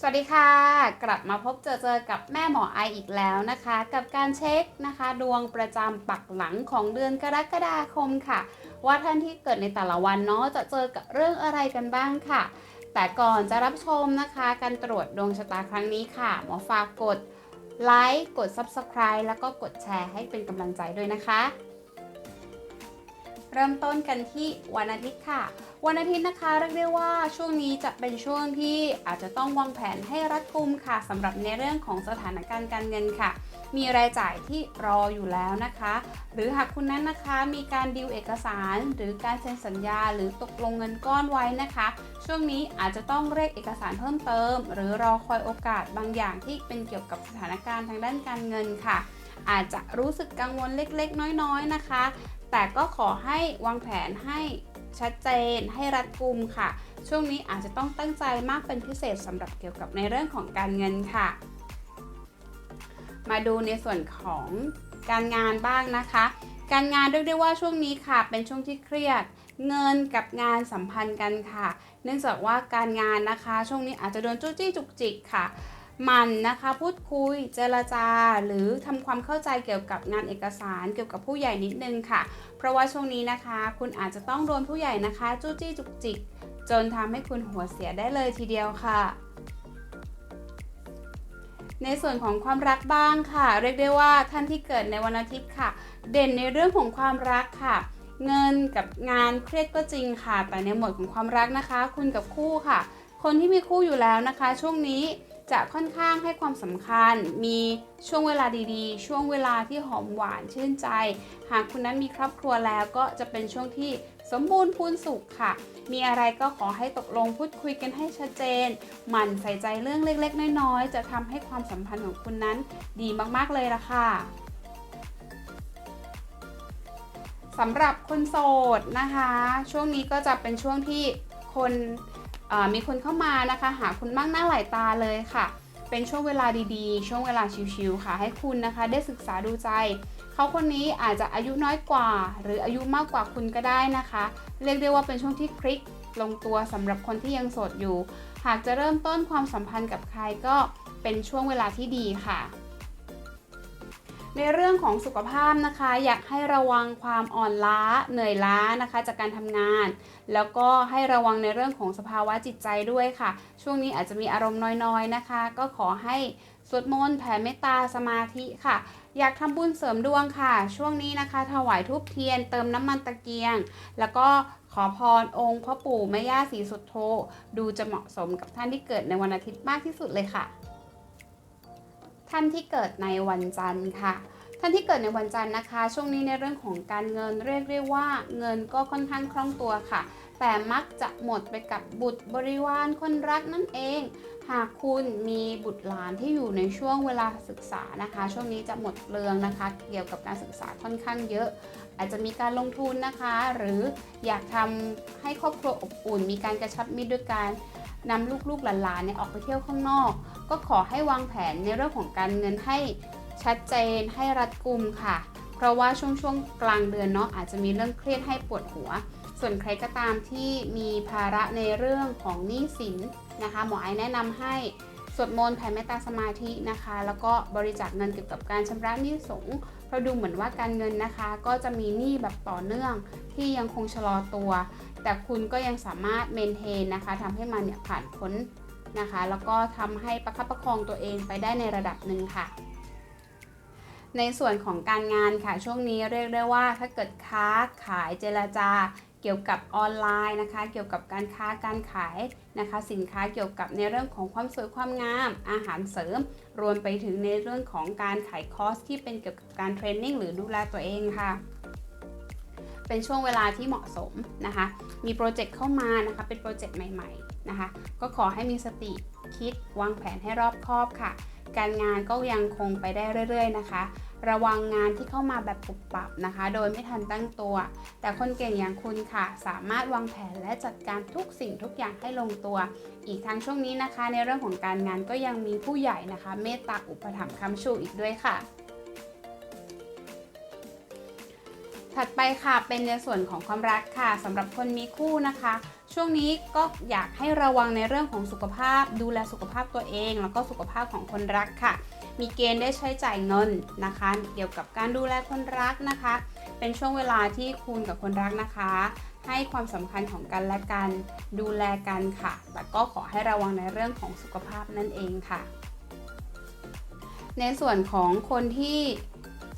สวัสดีค่ะ กลับมาพบเจอเจอกับแม่หมอไออีกแล้วนะคะ กับการเช็คนะคะ ดวงประจำปักหลังของเดือนกรกฎาคมค่ะ ว่าท่านที่เกิดในแต่ละวันเนาะจะเจอกับเรื่องอะไรกันบ้างค่ะ แต่ก่อนจะรับชมนะคะ การตรวจดวงชะตาครั้งนี้ค่ะ หมอฝากกดไลค์กด Subscribe แล้วก็กดแชร์ให้เป็นกำลังใจด้วยนะคะ เริ่มต้นกันที่วันอาทิตย์ค่ะ วันอาทิตย์นะคะเรียกได้ว่าช่วงนี้จะเป็นช่วงที่อาจจะต้องวางแผนให้รัดกุมค่ะสำหรับในเรื่องของสถานการณ์การเงินค่ะ มีรายจ่ายที่รออยู่แล้วนะคะ หรือหากคุณนั้นนะคะมีการดีลเอกสาร หรือการเซ็นสัญญา หรือตกลงเงินก้อนไว้นะคะ ช่วงนี้อาจจะต้องเรียกเอกสารเพิ่มเติม หรือรอคอยโอกาสบางอย่างที่เป็นเกี่ยวกับสถานการณ์ทางด้านการเงินค่ะอาจจะรู้สึกกังวลเล็กๆ น้อยๆ นะคะ แต่ก็ขอให้วางแผนให้ชัดเจน ให้รัดกุมค่ะ ช่วงนี้อาจจะต้องตั้งใจมากเป็นพิเศษสำหรับเกี่ยวกับในเรื่องของการเงินค่ะ มาดูในส่วนของการงานบ้างนะคะ การงานเรียกได้ว่าช่วงนี้ค่ะ เป็นช่วงที่เครียด เงินกับงานสัมพันธ์กันค่ะ เนื่องจากว่าการงานนะคะ ช่วงนี้อาจจะโดนจู้จี้จุกจิกค่ะ มันนะคะพูดคุยเจรจา หรือทำความเข้าใจเกี่ยวกับงานเอกสารเกี่ยวกับผู้ใหญ่นิดนึงค่ะ เพราะว่าช่วงนี้นะคะ คุณอาจจะต้องโดนผู้ใหญ่นะคะ จู้จี้จุกจิก จนทำให้คุณหัวเสียได้เลยทีเดียวค่ะในส่วนของความรักบ้างค่ะ เรียกได้ว่าท่านที่เกิดในวันอาทิตย์ค่ะ เด่นในเรื่องของความรักค่ะ เงินกับงานเครียดก็จริงค่ะ แต่ในหมวดของความรักนะคะ คุณกับคู่ค่ะ คนที่มีคู่อยู่แล้วนะคะ ช่วงนี้ จะค่อนข้างให้ความสำคัญ มีช่วงเวลาดีๆ ช่วงเวลาที่หอมหวานชื่นใจ หากคุณนั้นมีครอบครัวแล้วก็จะเป็นช่วงที่สมบูรณ์พูนสุขค่ะ มีอะไรก็ขอให้ตกลงพูดคุยกันให้ชัดเจน หมั่นใส่ใจเรื่องเล็กๆ น้อยๆ จะทำให้ความสัมพันธ์ของคุณนั้นดีมากๆเลยล่ะค่ะสำหรับคนโสดนะคะ ช่วงนี้ก็จะเป็นช่วงที่คน มีคนเข้ามานะคะหาคุณมากหน้าหลายตาเลยค่ะ เป็นช่วงเวลาดีๆ ช่วงเวลาชิวๆค่ะ ให้คุณนะคะได้ศึกษาดูใจ เขาคนนี้อาจจะอายุน้อยกว่า หรืออายุมากกว่าคุณก็ได้นะคะ เรียกได้ว่าเป็นช่วงที่คลิกลงตัวสำหรับคนที่ยังโสดอยู่ หากจะเริ่มต้นความสัมพันธ์กับใครก็เป็นช่วงเวลาที่ดีค่ะ ในเรื่องของสุขภาพนะคะ อยากให้ระวังความอ่อนล้าเหนื่อยล้านะคะ จากการทำงาน แล้วก็ให้ระวังในเรื่องของสภาวะจิตใจด้วยค่ะ ช่วงนี้อาจจะมีอารมณ์น้อยๆนะคะ ก็ขอให้สวดมนต์แผ่เมตตาสมาธิค่ะ อยากทำบุญเสริมดวงค่ะ ช่วงนี้นะคะ ถวายทูบเทียน เติมน้ำมันตะเกียง แล้วก็ขอพรองค์พ่อปู่แม่ย่าศรีสุดโธดูจะเหมาะสมกับท่านที่เกิดในวันอาทิตย์มากที่สุดเลยค่ะ ท่านที่เกิดในวันจันทร์ค่ะ ท่านที่เกิดในวันจันทร์นะคะ ช่วงนี้ในเรื่องของการเงินเรียกได้ว่าเงินก็ค่อนข้างคล่องตัวค่ะ แต่มักจะหมดไปกับบุตรบริวารคนรักนั่นเอง หากคุณมีบุตรหลานที่อยู่ในช่วงเวลาศึกษานะคะ ช่วงนี้จะหมดเปลืองนะคะ เกี่ยวกับการศึกษาค่อนข้างเยอะอาจจะมีการลงทุนนะคะ หรืออยากทำให้ครอบครัวอบอุ่น มีการกระชับมิตรด้วยการ นำลูกๆหลานๆเนี่ยออกไปเที่ยวข้างนอก ก็ขอให้วางแผนในเรื่องของการเงินให้ชัดเจนให้รัดกุมค่ะ เพราะว่าช่วงช่วงกลางเดือนเนาะอาจจะมีเรื่องเครียดให้ปวดหัว ส่วนใครก็ตามที่มีภาระในเรื่องของหนี้สินนะคะ หมอไอแนะนำให้สวดมนต์แผ่เมตตาสมาธินะคะ แล้วก็บริจาคเงินเกี่ยวกับการชำระหนี้สงเพราะดูเหมือนว่าการเงินนะคะ ก็จะมีหนี้แบบต่อเนื่องที่ยังคงชะลอตัว แต่คุณก็ยังสามารถเมนเทนนะคะทำให้มันเนี่ยผ่านพ้นนะคะ แล้วก็ทำให้ประคับประคองตัวเองไปได้ในระดับหนึ่งค่ะ ในส่วนของการงานค่ะ ช่วงนี้เรียกได้ว่าถ้าเกิดค้าขายเจรจาเกี่ยวกับออนไลน์นะคะ เกี่ยวกับการค้าการขายนะคะ สินค้าเกี่ยวกับในเรื่องของความสวยความงาม อาหารเสริม รวมไปถึงในเรื่องของการขายคอร์สที่เป็นเกี่ยวกับการเทรนนิ่งหรือดูแลตัวเองค่ะ เป็นช่วงเวลาที่เหมาะสมนะคะ มีโปรเจกต์เข้ามานะคะ เป็นโปรเจกต์ใหม่ๆนะคะ ก็ขอให้มีสติคิดวางแผนให้รอบคอบค่ะ การงานก็ยังคงไปได้เรื่อย ๆ นะคะ ระวังงานที่เข้ามาแบบปุบปับนะคะ โดยไม่ทันตั้งตัว แต่คนเก่งอย่างคุณค่ะ สามารถวางแผนและจัดการทุกสิ่งทุกอย่างให้ลงตัว อีกทั้งช่วงนี้นะคะ ในเรื่องของการงานก็ยังมีผู้ใหญ่นะคะ เมตตาอุปถัมภ์คำชูอีกด้วยค่ะ ถัดไปค่ะเป็นในส่วนของความรักค่ะสำหรับคนมีคู่นะคะ ช่วงนี้ก็อยากให้ระวังในเรื่องของสุขภาพ ดูแลสุขภาพตัวเอง แล้วก็สุขภาพของคนรักค่ะ มีเกณฑ์ได้ใช้จ่ายเงินนะคะ เกี่ยวกับการดูแลคนรักนะคะ เป็นช่วงเวลาที่คุณกับคนรักนะคะ ให้ความสำคัญของกันและกันดูแลกันค่ะแต่ก็ขอให้ระวังในเรื่องของสุขภาพนั่นเองค่ะ ในส่วนของคนที่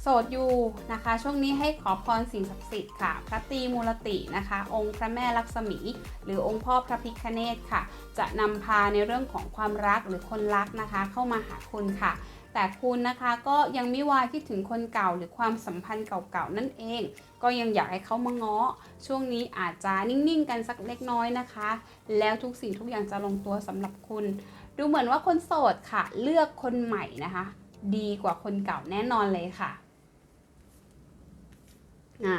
สดอยู่นะคะ ช่วงนี้ให้ขอพรสิ่งศักดิ์สิทธิ์ค่ะ พระตีมูลตินะคะ องค์พระแม่ลักษมี หรือองค์พ่อพระพิฆเนศค่ะ จะนำพาในเรื่องของความรักหรือคนรักนะคะ เข้ามาหาคุณค่ะ แต่คุณนะคะก็ยังไม่วายคิดถึงคนเก่าหรือความสัมพันธ์เก่าๆนั่นเอง ก็ยังอยากให้เขามาง้อ ช่วงนี้อาจจะนิ่งๆกันสักเล็กน้อยนะคะ แล้วทุกสิ่งทุกอย่างจะลงตัวสำหรับคุณ ดูเหมือนว่าคนโสดค่ะ เลือกคนใหม่นะคะ ดีกว่าคนเก่าแน่นอนเลยค่ะ อ่า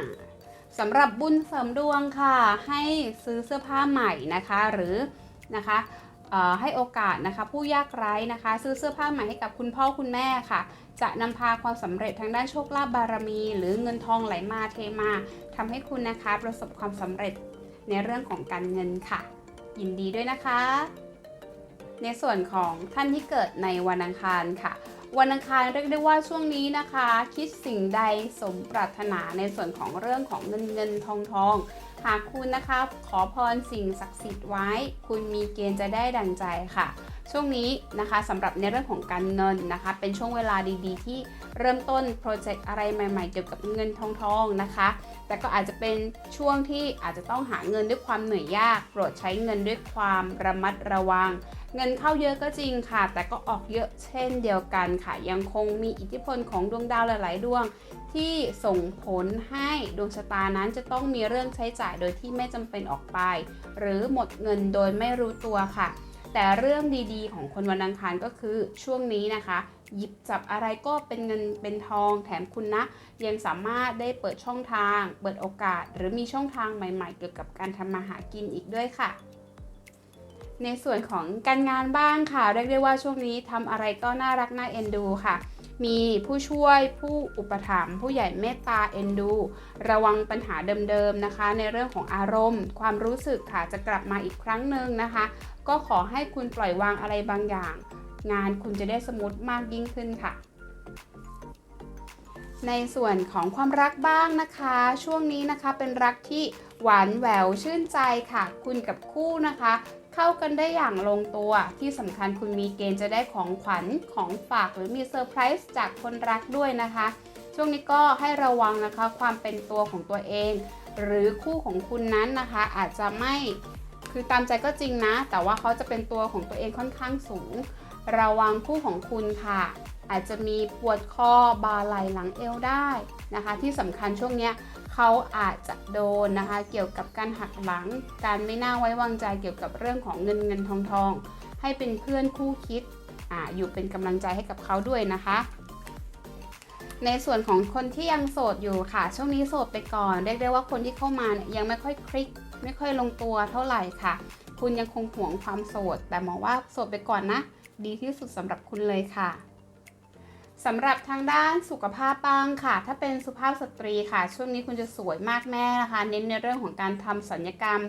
สำหรับบุญเสริมดวงค่ะ ให้ซื้อเสื้อผ้าใหม่นะคะ หรือนะคะให้โอกาสนะคะ ผู้ยากไร้นะคะ ซื้อเสื้อผ้าใหม่ให้กับคุณพ่อคุณแม่ค่ะ จะนำพาความสำเร็จทางด้านโชคลาภบารมี หรือเงินทองไหลมาเทมาทำให้คุณนะคะ ประสบความสำเร็จในเรื่องของการเงินค่ะ ยินดีด้วยนะคะ ในส่วนของท่านที่เกิดในวันอังคารค่ะ วันอังคารเรียกได้ว่าช่วงนี้นะคะ คิดสิ่งใดสมปรารถนาในส่วนของเรื่องของเงินเงินทองทองหากคุณนะคะขอพรสิ่งศักดิ์สิทธิ์ไว้ คุณมีเกณฑ์จะได้ดังใจค่ะ ช่วงนี้นะคะสำหรับในเรื่องของการเงินนะคะ เป็นช่วงเวลาดีๆ ที่เริ่มต้นโปรเจกต์อะไรใหม่ๆ เกี่ยวกับเงินทองทองนะคะ แต่ก็อาจจะเป็นช่วงที่อาจจะต้องหาเงินด้วยความเหนื่อยยาก โปรดใช้เงินด้วยความระมัดระวัง เงินเข้าเยอะก็จริงค่ะ แต่ก็ออกเยอะเช่นเดียวกันค่ะ ยังคงมีอิทธิพลของดวงดาวหลาย ๆ ดวง ที่ส่งผลให้ดวงชะตานั้นจะต้องมีเรื่องใช้จ่ายโดยที่ไม่จำเป็นออกไป หรือหมดเงินโดยไม่รู้ตัวค่ะ แต่เรื่องดีๆ ของคนวันอังคารก็คือช่วงนี้นะคะหยิบจับอะไรก็เป็นเงินเป็นทองแถมคุณนะ ยังสามารถได้เปิดช่องทาง เปิดโอกาส หรือมีช่องทางใหม่ ๆ เกี่ยวกับการทำมาหากินอีกด้วยค่ะ ในส่วนของการงานบ้างค่ะ เรียกได้ว่าช่วงนี้ทำอะไรก็น่ารักน่าเอ็นดูค่ะ มีผู้ช่วยผู้อุปถัมภ์ผู้ใหญ่เมตตาเอ็นดู ระวังปัญหาเดิมๆนะคะ ในเรื่องของอารมณ์ ความรู้สึกค่ะจะกลับมาอีกครั้งหนึ่งนะคะ ก็ขอให้คุณปล่อยวางอะไรบางอย่าง งานคุณจะได้สมูทมากยิ่งขึ้นค่ะในส่วนของความรักบ้างนะคะ ช่วงนี้นะคะเป็นรักที่หวานแหววชื่นใจค่ะ คุณกับคู่นะคะ เข้ากันได้อย่างลงตัว ที่สำคัญคุณมีเกณฑ์จะได้ของขวัญของฝากหรือมีเซอร์ไพรส์จากคนรักด้วยนะคะ ช่วงนี้ก็ให้ระวังนะคะความเป็นตัวของตัวเอง หรือคู่ของคุณนั้นนะคะ อาจจะไม่คือตามใจก็จริงนะ แต่ว่าเขาจะเป็นตัวของตัวเองค่อนข้างสูง ระวังคู่ของคุณค่ะ อาจจะมีปวดคอบาไหลหลังเอวได้นะคะ ที่สำคัญช่วงเนี้ย เขาอาจจะโดนนะคะ เกี่ยวกับการหักหลัง การไม่น่าไว้วางใจเกี่ยวกับเรื่องของเงินเงินทองทอง ให้เป็นเพื่อนคู่คิดออยู่เป็นกำลังใจให้กับเขาด้วยนะคะ ในส่วนของคนที่ยังโสดอยู่ค่ะ ช่วงนี้โสดไปก่อน เรียกได้ว่าคนที่เข้ามาเนี่ยยังไม่ค่อยคลิก ไม่ค่อยลงตัวเท่าไหร่ค่ะ คุณยังคงห่วงความโสด แต่มองว่าโสดไปก่อนนะ ดีที่สุดสำหรับคุณเลยค่ะ สำหรับทางด้านสุขภาพบ้างค่ะ ถ้าเป็นสุภาพสตรีค่ะ ช่วงนี้คุณจะสวยมากแน่นะคะ เน้นในเรื่องของการทำสัญญกรรม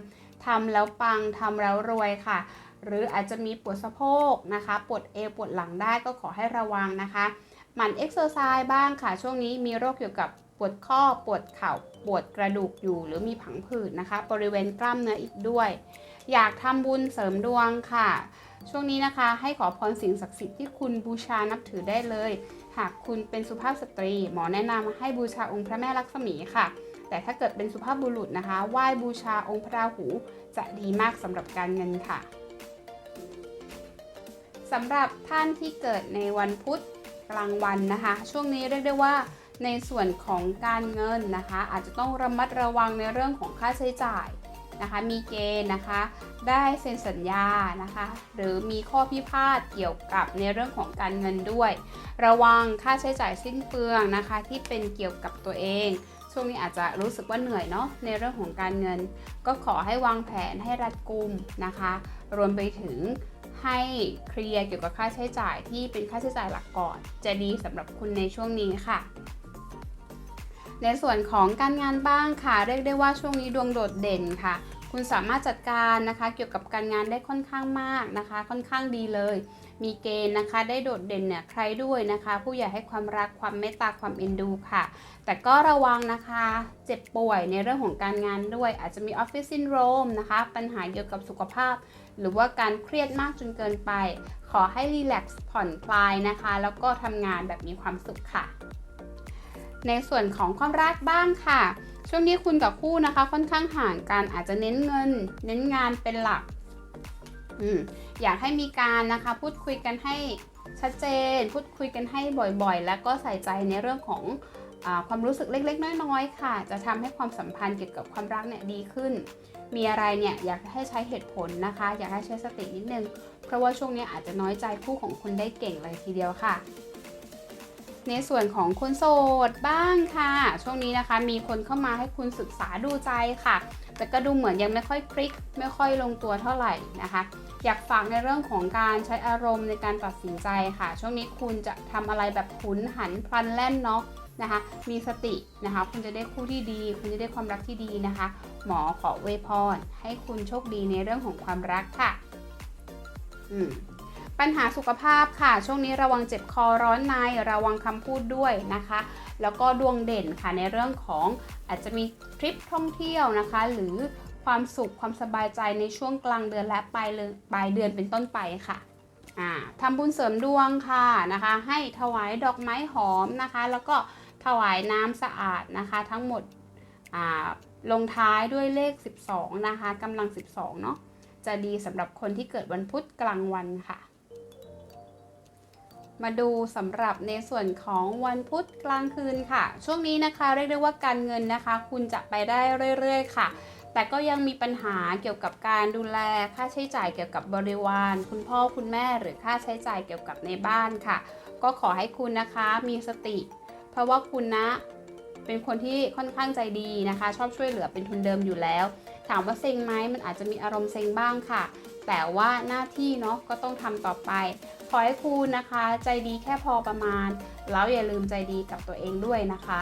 ทำแล้วปังทำแล้วรวยค่ะ หรืออาจจะมีปวดสะโพกนะคะ ปวดเอวปวดหลังได้ก็ขอให้ระวังนะคะหมั่นเอ็กซ์เซอร์ไซส์บ้างค่ะ ช่วงนี้มีโรคเกี่ยวกับปวดข้อปวดเข่าปวดกระดูกอยู่ หรือมีผังผืดนะคะ บริเวณกล้ามเนื้ออีกด้วย อยากทำบุญเสริมดวงค่ะ ช่วงนี้นะคะให้ขอพรสิ่งศักดิ์สิทธิ์ที่คุณบูชานับถือได้เลย หากคุณเป็นสุภาพสตรี หมอแนะนำให้บูชาองค์พระแม่ลักษมีค่ะ แต่ถ้าเกิดเป็นสุภาพบุรุษนะคะไหว้บูชาองค์พระราหูจะดีมากสำหรับการเงินค่ะสำหรับท่านที่เกิดในวันพุธกลางวันนะคะ ช่วงนี้เรียกได้ว่าในส่วนของการเงินนะคะ อาจจะต้องระมัดระวังในเรื่องของค่าใช้จ่าย นะคะ มีเกณฑ์นะคะ ได้เซ็นสัญญานะคะ หรือมีข้อพิพาทเกี่ยวกับในเรื่องของการเงินด้วย ระวังค่าใช้จ่ายสิ้นเปลืองนะคะ ที่เป็นเกี่ยวกับตัวเองช่วงนี้อาจจะรู้สึกว่าเหนื่อยเนาะในเรื่องของการเงิน ก็ขอให้วางแผนให้รัดกุมนะคะ รวมไปถึงให้เคลียร์เกี่ยวกับค่าใช้จ่ายที่เป็นค่าใช้จ่ายหลักก่อน จะดีสำหรับคุณในช่วงนี้ค่ะ ในส่วนของการงานบ้างค่ะ เรียกได้ว่าช่วงนี้ดวงโดดเด่นค่ะ คุณสามารถจัดการนะคะ เกี่ยวกับการงานได้ค่อนข้างมากนะคะ ค่อนข้างดีเลย มีเกณฑ์นะคะ ได้โดดเด่นเนี่ยใครด้วยนะคะ ผู้ใหญ่ให้ความรักความเมตตาความเอ็นดูค่ะ แต่ก็ระวังนะคะ เจ็บป่วยในเรื่องของการงานด้วย อาจจะมีออฟฟิศซินโดรมนะคะ ปัญหาเกี่ยวกับสุขภาพ หรือว่าการเครียดมากจนเกินไป ขอให้รีแลกซ์ผ่อนคลายนะคะ แล้วก็ทำงานแบบมีความสุขค่ะ ในส่วนของความรักบ้างค่ะ ช่วงนี้คุณกับคู่นะคะ ค่อนข้างห่างกันอาจจะเน้นเงิน เน้นงานเป็นหลักออยากให้มีการนะคะพูดคุยกันให้ชัดเจน พูดคุยกันให้บ่อยๆ แล้วก็ใส่ใจในเรื่องของอความรู้สึกเล็ก ๆ น้อยๆค่ะ จะทำให้ความสัมพันธ์เกี่ยวกับความรักเนี่ยดีขึ้น มีอะไรเนี่ยอยากให้ใช้เหตุผลนะคะ อยากให้ใช้สตินิดนึง เพราะว่าช่วงนี้อาจจะน้อยใจคู่ของคุณได้เก่งเลยทีเดียวค่ะ ในส่วนของคนโสดบ้างค่ะ ช่วงนี้นะคะมีคนเข้ามาให้คุณศึกษาดูใจค่ะ แต่ก็ดูเหมือนยังไม่ค่อยคลิก ไม่ค่อยลงตัวเท่าไหร่นะคะ อยากฝากในเรื่องของการใช้อารมณ์ในการตัดสินใจค่ะ ช่วงนี้คุณจะทำอะไรแบบหุนหันพลันแล่นเนาะนะคะ มีสตินะคะ คุณจะได้คู่ที่ดี คุณจะได้ความรักที่ดีนะคะ หมอขอเวพรให้คุณโชคดีในเรื่องของความรักค่ะ อืม ปัญหาสุขภาพค่ะ ช่วงนี้ระวังเจ็บคอร้อนในระวังคำพูดด้วยนะคะ แล้วก็ดวงเด่นค่ะในเรื่องของอาจจะมีทริปท่องเที่ยวนะคะ หรือความสุขความสบายใจในช่วงกลางเดือนและปลายเดือนปลายเดือนเป็นต้นไปค่ะทำบุญเสริมดวงค่ะนะคะ ให้ถวายดอกไม้หอมนะคะ แล้วก็ถวายน้ำสะอาดนะคะ ทั้งหมดลงท้ายด้วยเลข 12 นะคะกำลัง 12 เนาะจะดีสำหรับคนที่เกิดวันพุธกลางวันค่ะ มาดูสำหรับในส่วนของวันพุธกลางคืนค่ะ ช่วงนี้นะคะเรียกได้ว่าการเงินนะคะ คุณจะไปได้เรื่อยๆ ค่ะ แต่ก็ยังมีปัญหาเกี่ยวกับการดูแลค่าใช้จ่ายเกี่ยวกับบริวาร คุณพ่อคุณแม่หรือค่าใช้จ่ายเกี่ยวกับในบ้านค่ะ ก็ขอให้คุณนะคะมีสติ เพราะว่าคุณนะเป็นคนที่ค่อนข้างใจดีนะคะ ชอบช่วยเหลือเป็นทุนเดิมอยู่แล้ว ถามว่าเซ็งไหมมันอาจจะมีอารมณ์เซ็งบ้างค่ะ แต่ว่าหน้าที่เนาะก็ต้องทำต่อไป ขอให้คุณนะคะ ใจดีแค่พอประมาณ แล้วอย่าลืมใจดีกับตัวเองด้วยนะคะ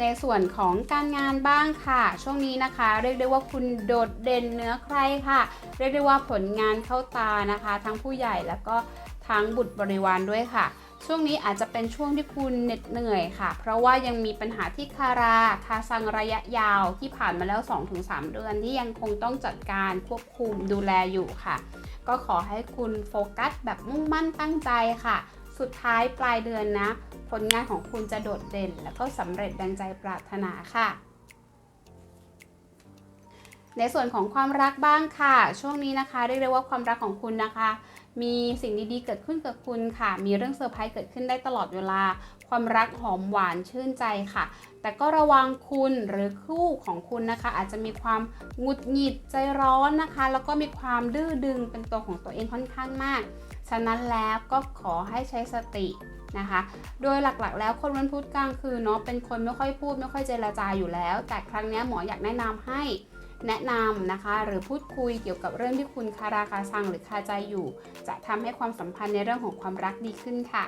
ในส่วนของการงานบ้างค่ะ ช่วงนี้นะคะ เรียกได้ว่าคุณโดดเด่นเนื้อใครค่ะ เรียกได้ว่าผลงานเข้าตานะคะ ทั้งผู้ใหญ่แล้วก็ทั้งบุตรบริวารด้วยค่ะ ช่วงนี้อาจจะเป็นช่วงที่คุณเหน็ดเหนื่อยค่ะ เพราะว่ายังมีปัญหาที่คาราคาซังระยะยาวที่ผ่านมาแล้ว 2-3 เดือนที่ยังคงต้องจัดการควบคุมดูแลอยู่ค่ะ ก็ขอให้คุณโฟกัสแบบมุ่งมั่นตั้งใจค่ะ สุดท้ายปลายเดือนนะ ผลงานของคุณจะโดดเด่น แล้วก็สำเร็จดังใจปรารถนาค่ะในส่วนของความรักบ้างค่ะ ช่วงนี้นะคะเรียกได้ว่าความรักของคุณนะคะ มีสิ่งดีๆ เกิดขึ้นกับคุณค่ะ มีเรื่องเซอร์ไพรส์เกิดขึ้นได้ตลอดเวลา ความรักหอมหวานชื่นใจค่ะ แต่ก็ระวังคุณหรือคู่ของคุณนะคะ อาจจะมีความหงุดหงิดใจร้อนนะคะ แล้วก็มีความดื้อดึงเป็นตัวของตัวเองค่อนข้างมาก ฉะนั้นแล้วก็ขอให้ใช้สตินะคะ โดยหลักๆ แล้วคนวันพุธกลางคืนเนาะเป็นคนไม่ค่อยพูดไม่ค่อยเจรจาอยู่แล้ว แต่ครั้งนี้หมออยากแนะนำให้ แนะนำนะคะ หรือพูดคุยเกี่ยวกับเรื่องที่คุณคาราคาซังหรือคาใจอยู่ จะทำให้ความสัมพันธ์ในเรื่องของความรักดีขึ้นค่ะ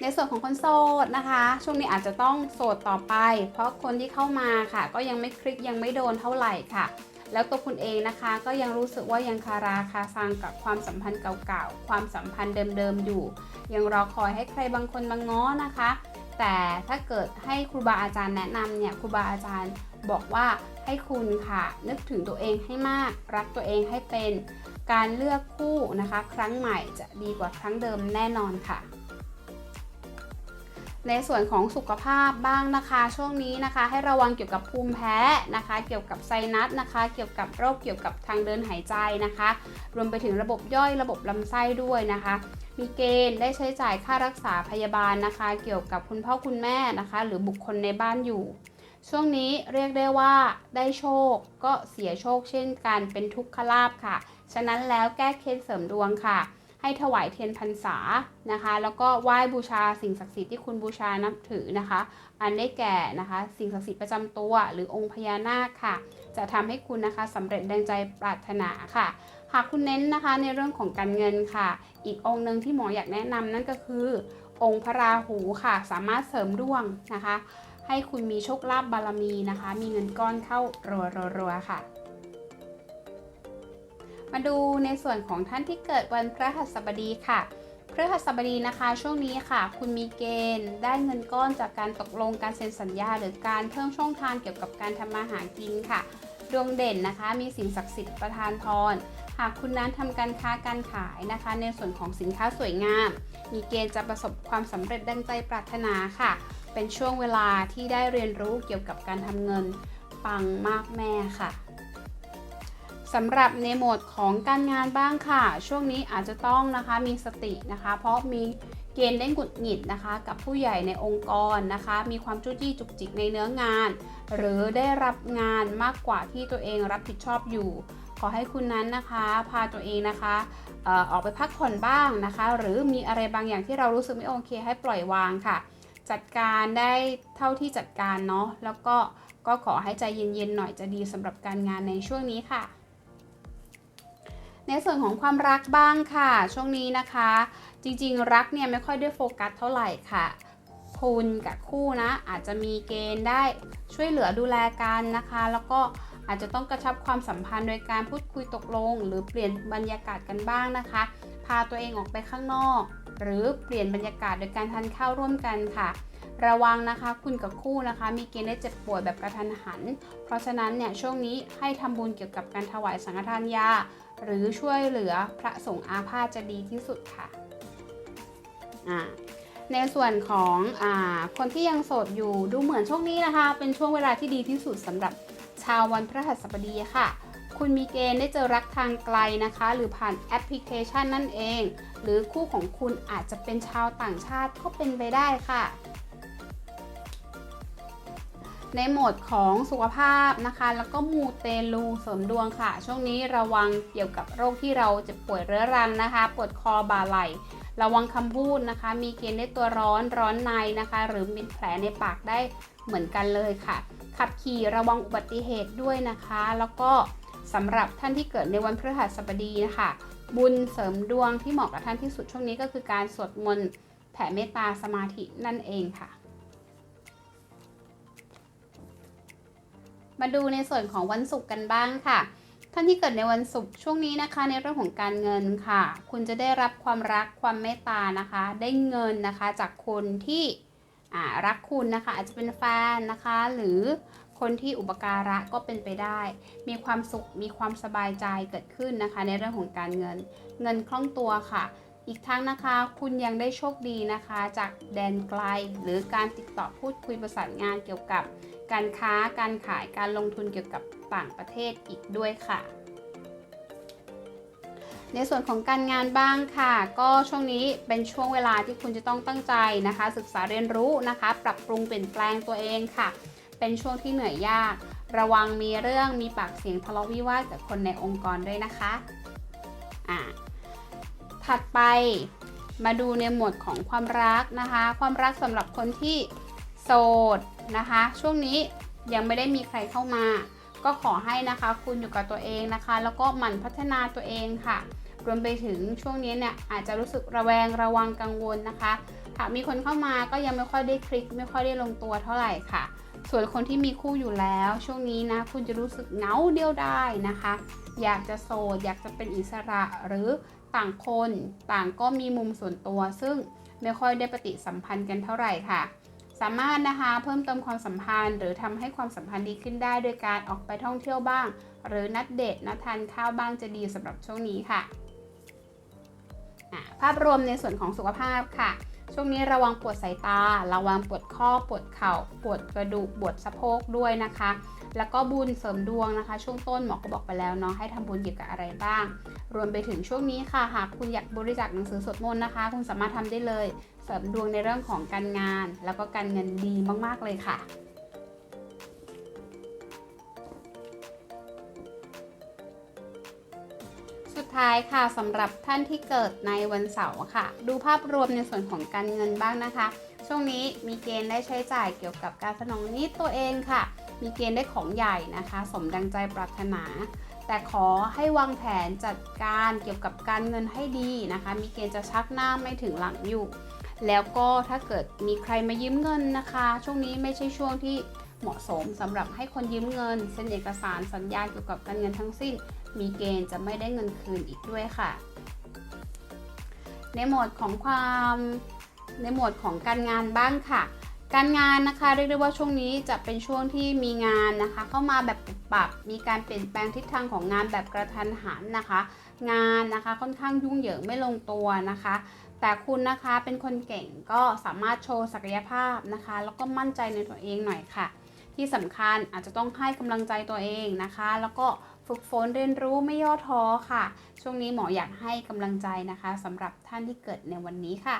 ในส่วนของคนโสดนะคะ ช่วงนี้อาจจะต้องโสดต่อไป เพราะคนที่เข้ามาค่ะ ก็ยังไม่คลิกยังไม่โดนเท่าไหร่ค่ะ แล้วตัวคุณเองนะคะ ก็ยังรู้สึกว่ายังคาราคาซังกับความสัมพันธ์เก่าๆ ความสัมพันธ์เดิมๆอยู่ ยังรอคอยให้ใครบางคนมาง้อนะคะ แต่ถ้าเกิดให้ครูบาอาจารย์แนะนำเนี่ยครูบาอาจารย์ บอกว่าให้คุณค่ะ นึกถึงตัวเองให้มาก รักตัวเองให้เป็น การเลือกคู่นะคะ ครั้งใหม่จะดีกว่าครั้งเดิมแน่นอนค่ะ ในส่วนของสุขภาพบ้างนะคะ ช่วงนี้นะคะ ให้ระวังเกี่ยวกับภูมิแพ้นะคะ เกี่ยวกับไซนัสนะคะ เกี่ยวกับโรคเกี่ยวกับทางเดินหายใจนะคะ รวมไปถึงระบบย่อยระบบลำไส้ด้วยนะคะมีเกณฑ์ได้ใช้จ่ายค่ารักษาพยาบาลนะคะ เกี่ยวกับคุณพ่อคุณแม่นะคะ หรือบุคคลในบ้านอยู่ ช่วงนี้เรียกได้ว่าได้โชคก็เสียโชคเช่นกันเป็นทุกขลาบค่ะ ฉะนั้นแล้วแก้เคล็ดเสริมดวงค่ะ ให้ถวายเทียนพรรษานะคะ แล้วก็ไหว้บูชาสิ่งศักดิ์สิทธิ์ที่คุณบูชานับถือนะคะ อันได้แก่นะคะ สิ่งศักดิ์สิทธิ์ประจำตัวหรือองค์พญานาคค่ะ จะทำให้คุณนะคะสำเร็จดังใจปรารถนาค่ะหากคุณเน้นนะคะในเรื่องของการเงินค่ะ อีกองค์หนึ่งที่หมออยากแนะนำนั่นก็คือ องค์พระราหูค่ะ สามารถเสริมดวงนะคะ ให้คุณมีโชคลาภบารมีนะคะ มีเงินก้อนเข้ารัวๆค่ะ มาดูในส่วนของท่านที่เกิดวันพระหัสบดีค่ะพฤหัสบดีนะคะ ช่วงนี้ค่ะ คุณมีเกณฑ์ ได้เงินก้อนจากการตกลงการเซ็นสัญญา หรือการเพิ่มช่องทางเกี่ยวกับการทำมาหากินค่ะ ดวงเด่นนะคะ มีสิ่งศักดิ์สิทธิ์ประทานพรหากคุณนั้นทำการค้าการขายนะคะ ในส่วนของสินค้าสวยงาม มีเกณฑ์จะประสบความสำเร็จดังใจปรารถนาค่ะ เป็นช่วงเวลาที่ได้เรียนรู้เกี่ยวกับการทำเงินปังมากแม่ค่ะสำหรับในโหมดของการงานบ้างค่ะ ช่วงนี้อาจจะต้องนะคะมีสตินะคะ เพราะมีเกณฑ์ได้หงุดหงิดนะคะ กับผู้ใหญ่ในองค์กรนะคะ มีความจุ้จี้จุกจิกในเนื้องาน หรือได้รับงานมากกว่าที่ตัวเองรับผิดชอบอยู่ ขอให้คุณนั้นนะคะ พาตัวเองนะคะอออกไปพักผ่อนบ้างนะคะ หรือมีอะไรบางอย่างที่เรารู้สึกไม่โอเคให้ปล่อยวางค่ะ จัดการได้เท่าที่จัดการเนาะแล้วก็ก็ขอให้ใจเย็นๆหน่อยจะดีสำหรับการงานในช่วงนี้ค่ะ ในส่วนของความรักบ้างค่ะ ช่วงนี้นะคะ จริงๆ รักเนี่ยไม่ค่อยได้โฟกัสเท่าไหร่ค่ะคุณกับคู่นะอาจจะมีเกณฑ์ได้ช่วยเหลือดูแลกันนะคะ แล้วก็อาจจะต้องกระชับความสัมพันธ์โดยการพูดคุยตกลง หรือเปลี่ยนบรรยากาศกันบ้างนะคะ พาตัวเองออกไปข้างนอก หรือเปลี่ยนบรรยากาศโดยการทานข้าวร่วมกันค่ะ ระวังนะคะคุณกับคู่นะคะ มีเกณฑ์ได้เจ็บป่วยแบบกระทันหัน เพราะฉะนั้นเนี่ยช่วงนี้ให้ทำบุญเกี่ยวกับการถวายสังฆทานยา หรือช่วยเหลือพระสงฆ์อาพาธจะดีที่สุดค่ะในส่วนของอคนที่ยังโสดอยู่ดูเหมือนช่วงนี้นะคะ เป็นช่วงเวลาที่ดีที่สุดสำหรับชาววันพฤหัสบดีค่ะ คุณมีเกณฑ์ได้เจอรักทางไกลนะคะ หรือผ่านแอปพลิเคชันนั่นเอง หรือคู่ของคุณอาจจะเป็นชาวต่างชาติก็เป็นไปได้ค่ะ ในโหมดของสุขภาพนะคะ แล้วก็มูเตลูเสริมดวงค่ะ ช่วงนี้ระวังเกี่ยวกับโรคที่เราเจ็บป่วยเรื้อรังนะคะปวดคอบ่าไหล่ระวังคำพูดนะคะ มีเกณฑ์ได้ตัวร้อนร้อนในนะคะ หรือมีแผลในปากได้เหมือนกันเลยค่ะ ขับขี่ระวังอุบัติเหตุด้วยนะคะ แล้วก็สำหรับท่านที่เกิดในวันพฤหัสบดีนะคะ บุญเสริมดวงที่เหมาะกับท่านที่สุดช่วงนี้ก็คือการสวดมนต์แผ่เมตตาสมาธินั่นเองค่ะ มาดูในส่วนของวันศุกร์กันบ้างค่ะ ท่านที่เกิดในวันศุกร์ช่วงนี้นะคะ ในเรื่องของการเงินค่ะ คุณจะได้รับความรักความเมตตานะคะ ได้เงินนะคะจากคนที่รักคุณนะคะ อาจจะเป็นแฟนนะคะหรือ คนที่อุปการะก็เป็นไปได้ มีความสุขมีความสบายใจเกิดขึ้นนะคะ ในเรื่องของการเงิน เงินคล่องตัวค่ะ อีกทั้งนะคะ คุณยังได้โชคดีนะคะ จากแดนไกล หรือการติดต่อพูดคุยประสานงานเกี่ยวกับ การค้าการขายการลงทุนเกี่ยวกับต่างประเทศอีกด้วยค่ะในส่วนของการงานบ้างค่ะ ก็ช่วงนี้เป็นช่วงเวลาที่คุณจะต้องตั้งใจนะคะ ศึกษาเรียนรู้นะคะ ปรับปรุงเปลี่ยนแปลงตัวเองค่ะ เป็นช่วงที่เหนื่อยยาก ระวังมีเรื่องมีปากเสียงทะเลาะวิวาทกับคนในองค์กรด้วยนะคะอ่าถัดไปมาดูในหมวดของความรักนะคะ ความรักสำหรับคนที่โสดนะคะ ช่วงนี้ยังไม่ได้มีใครเข้ามา ก็ขอให้นะคะ คุณอยู่กับตัวเองนะคะ แล้วก็หมั่นพัฒนาตัวเองค่ะ รวมไปถึงช่วงนี้เนี่ยอาจจะรู้สึกระแวงระวังกังวลนะคะหากมีคนเข้ามาก็ยังไม่ค่อยได้คลิก ไม่ค่อยได้ลงตัวเท่าไหร่ค่ะ ส่วนคนที่มีคู่อยู่แล้ว ช่วงนี้นะคุณจะรู้สึกเหงาเดียวได้นะคะ อยากจะโสดอยากจะเป็นอิสระหรือต่างคนต่างก็มีมุมส่วนตัว ซึ่งไม่ค่อยได้ปฏิสัมพันธ์กันเท่าไหร่ค่ะ สามารถนะคะเพิ่มเติมความสัมพันธ์ หรือทำให้ความสัมพันธ์ดีขึ้นได้ โดยการออกไปท่องเที่ยวบ้าง หรือนัดเดทนัดทานข้าวบ้างจะดีสำหรับช่วงนี้ค่ะภาพรวมในส่วนของสุขภาพค่ะ ช่วงนี้ระวังปวดสายตา ระวังปวดข้อ ปวดเข่า ปวดกระดูก ปวดสะโพกด้วยนะคะ แล้วก็บุญเสริมดวงนะคะ ช่วงต้นหมอก็บอกไปแล้วเนาะ ให้ทำบุญเกี่ยวกับอะไรบ้าง รวมไปถึงช่วงนี้ค่ะ หากคุณอยากบริจาคหนังสือสวดมนต์นะคะ คุณสามารถทำได้เลย เสริมดวงในเรื่องของการงาน แล้วก็การเงินดีมากๆเลยค่ะ ท้ายค่ะสำหรับท่านที่เกิดในวันเสาร์ค่ะ ดูภาพรวมในส่วนของการเงินบ้างนะคะ ช่วงนี้มีเกณฑ์ได้ใช้จ่ายเกี่ยวกับการสนองนิดตัวเองค่ะ มีเกณฑ์ได้ของใหญ่นะคะ สมดังใจปรารถนา แต่ขอให้วางแผนจัดการเกี่ยวกับการเงินให้ดีนะคะ มีเกณฑ์จะชักหน้าไม่ถึงหลังอยู่ แล้วก็ถ้าเกิดมีใครมายืมเงินนะคะ ช่วงนี้ไม่ใช่ช่วงที่เหมาะสมสำหรับให้คนยืมเงินเซ็นเอกสารสัญญาเกี่ยวกับการเงินทั้งสิ้น มีเกณฑ์จะไม่ได้เงินคืนอีกด้วยค่ะ ในหมวดของความในหมวดของการงานบ้างค่ะ การงานนะคะเรียกได้ว่าช่วงนี้จะเป็นช่วงที่มีงานนะคะ เข้ามาแบบปุบปับ มีการเปลี่ยนแปลงทิศทางของงานแบบกระทันหันนะคะ งานนะคะค่อนข้างยุ่งเหยิงไม่ลงตัวนะคะ แต่คุณนะคะเป็นคนเก่งก็สามารถโชว์ศักยภาพนะคะ แล้วก็มั่นใจในตัวเองหน่อยค่ะ ที่สำคัญอาจจะต้องให้กำลังใจตัวเองนะคะ แล้วก็ ฝึกฝนเรียนรู้ไม่ย่อท้อค่ะ ช่วงนี้หมออยากให้กำลังใจนะคะสำหรับท่านที่เกิดในวันนี้ค่ะ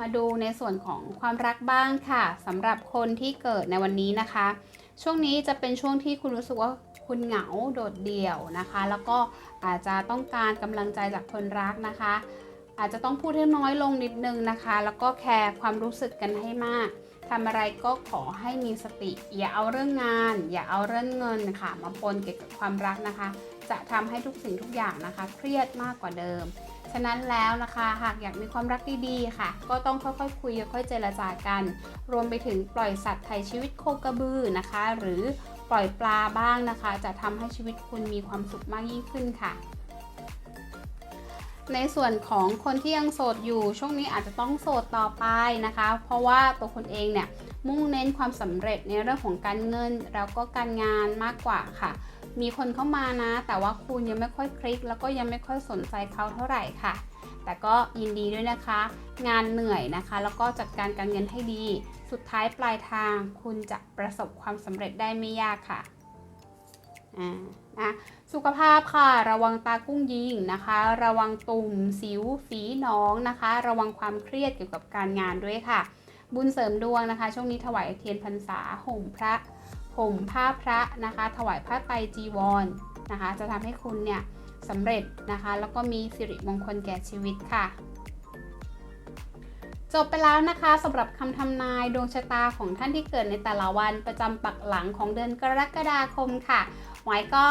มาดูในส่วนของความรักบ้างค่ะสำหรับคนที่เกิดในวันนี้นะคะ ช่วงนี้จะเป็นช่วงที่คุณรู้สึกว่าคุณเหงาโดดเดี่ยวนะคะ แล้วก็อาจจะต้องการกำลังใจจากคนรักนะคะ อาจจะต้องพูดให้น้อยลงนิดนึงนะคะ แล้วก็แคร์ความรู้สึกกันให้มาก ทำอะไรก็ขอให้มีสติ อย่าเอาเรื่องงาน อย่าเอาเรื่องเงินค่ะมาปนเกี่ยวกับความรักนะคะ จะทำให้ทุกสิ่งทุกอย่างนะคะ เครียดมากกว่าเดิม ฉะนั้นแล้วนะคะ หากอยากมีความรักดีๆค่ะ ก็ต้องค่อยๆคุยค่อยๆเจรจากัน รวมไปถึงปล่อยสัตว์ไถ่ชีวิตโคกระบือนะคะ หรือปล่อยปลาบ้างนะคะ จะทำให้ชีวิตคุณมีความสุขมากยิ่งขึ้นค่ะ ในส่วนของคนที่ยังโสดอยู่ช่วงนี้อาจจะต้องโสดต่อไปนะคะ เพราะว่าตัวคนเองเนี่ยมุ่งเน้นความสำเร็จในเรื่องของการเงินแล้วก็การงานมากกว่าค่ะ มีคนเข้ามานะ แต่ว่าคุณยังไม่ค่อยคลิก แล้วก็ยังไม่ค่อยสนใจเขาเท่าไหร่ค่ะ แต่ก็ยินดีด้วยนะคะ งานเหนื่อยนะคะ แล้วก็จัดการการเงินให้ดี สุดท้ายปลายทางคุณจะประสบความสำเร็จได้ไม่ยากค่ะอ่านะ สุขภาพค่ะ ระวังตากุ้งยิงนะคะ ระวังตุ่มสิวฝีหน้องนะคะ ระวังความเครียดเกี่ยวกับการงานด้วยค่ะ บุญเสริมดวงนะคะ ช่วงนี้ถวายเทียนพรรษาห่มพระห่มผ้าพระนะคะ ถวายผ้าไตรจีวรนะคะ จะทำให้คุณเนี่ยสำเร็จนะคะ แล้วก็มีสิริมงคลแก่ชีวิตค่ะ จบไปแล้วนะคะสำหรับคำทำนายดวงชะตาของท่านที่เกิดในแต่ละวันประจำปักหลังของเดือนกรกฎาคมค่ะหมายก็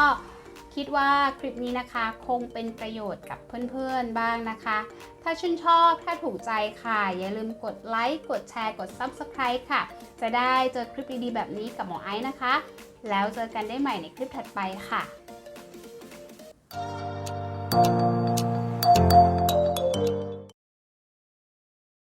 คิดว่าคลิปนี้นะคะคงเป็นประโยชน์กับเพื่อนๆบ้างนะคะ ถ้าชื่นชอบถ้าถูกใจค่ะ อย่าลืมกดไลค์กดแชร์กด Subscribe ค่ะ จะได้เจอคลิปดีๆแบบนี้กับหมอไอซ์นะคะ แล้วเจอกันได้ใหม่ในคลิปถัดไปค่ะ